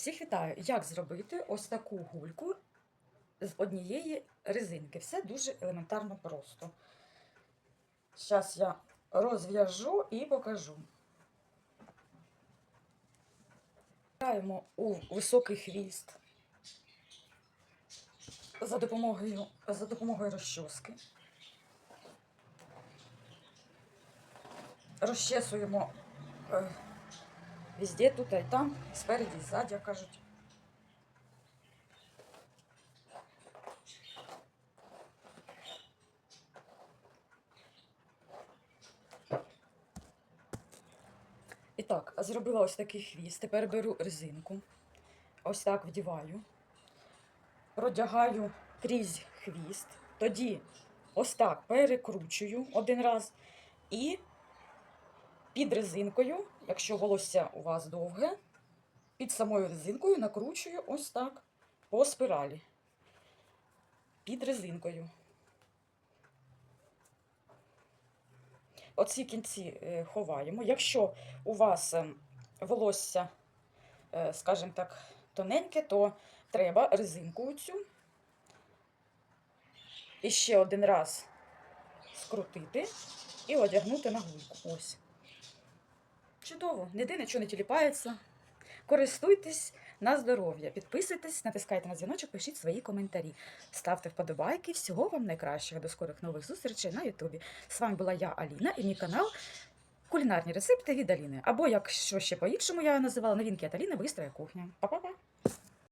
Всіх вітаю! Як зробити ось таку гульку з однієї резинки? Все дуже елементарно просто. Зараз я розв'яжу і покажу. Граємо у високий хвіст за допомогою, за допомогою розчоски. Розчесуємо е, везде, тут і там, спереді, і ззаді, кажуть. І так, зробила ось такий хвіст. Тепер беру резинку. Ось так вдіваю. Продягаю крізь хвіст. Тоді ось так перекручую один раз. І під резинкою, якщо волосся у вас довге, під самою резинкою накручую ось так по спиралі. Під резинкою. Оці кінці е, ховаємо. Якщо у вас ем, волосся, е, скажімо так, тоненьке, то треба резинку цю і ще один раз скрутити і одягнути на гульку. Ось. Чудово, ніде нічого не тіліпається. Користуйтесь на здоров'я, підписуйтесь, натискайте на дзвіночок, пишіть свої коментарі, ставте вподобайки. Всього вам найкращого. До скорих нових зустрічей на Ютубі. З вами була я, Аліна, і мій канал Кулінарні рецепти від Аліни. Або, якщо ще по-іншому я називала новинки від Аліни, бистрая кухня. Па-па-па!